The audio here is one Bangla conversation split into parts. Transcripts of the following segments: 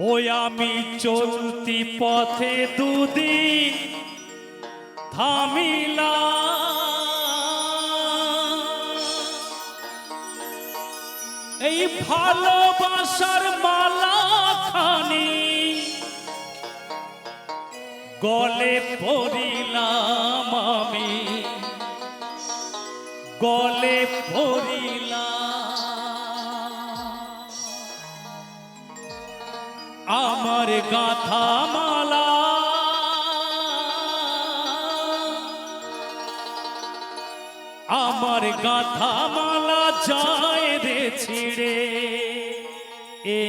ওই আমি চলতি পথে দুদিন থামিলা এই ভালোবাসার মালা খানি গলে পড়িলাম আমি, গলে পড়িলাম আমার গাথা মালা। আমার গাথা মালা যায় রে ছিড়ে। এ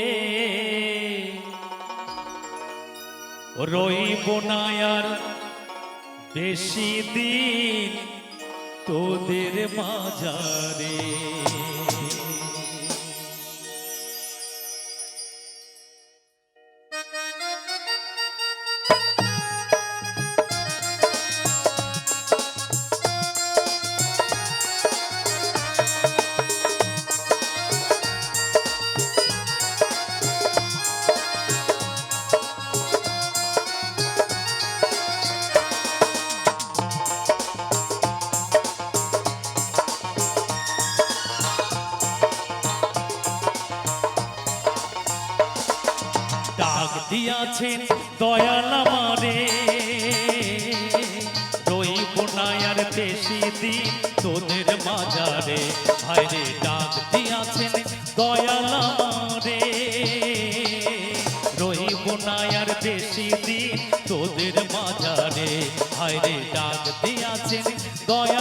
রইব না আর বেশি দিন তোদের মাজারে দিয়াছেন দয়াল না বেশি দিন তোদের মাজারে ভাইরে ডাক দিয়াছেন দয়াল বেশি দিন তোদের মাজারে ভাইরে ডাক দিয়াছেন দয়াল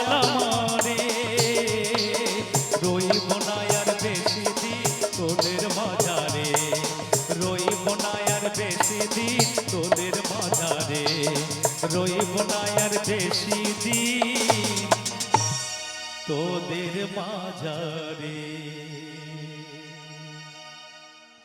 তোদের বাজারে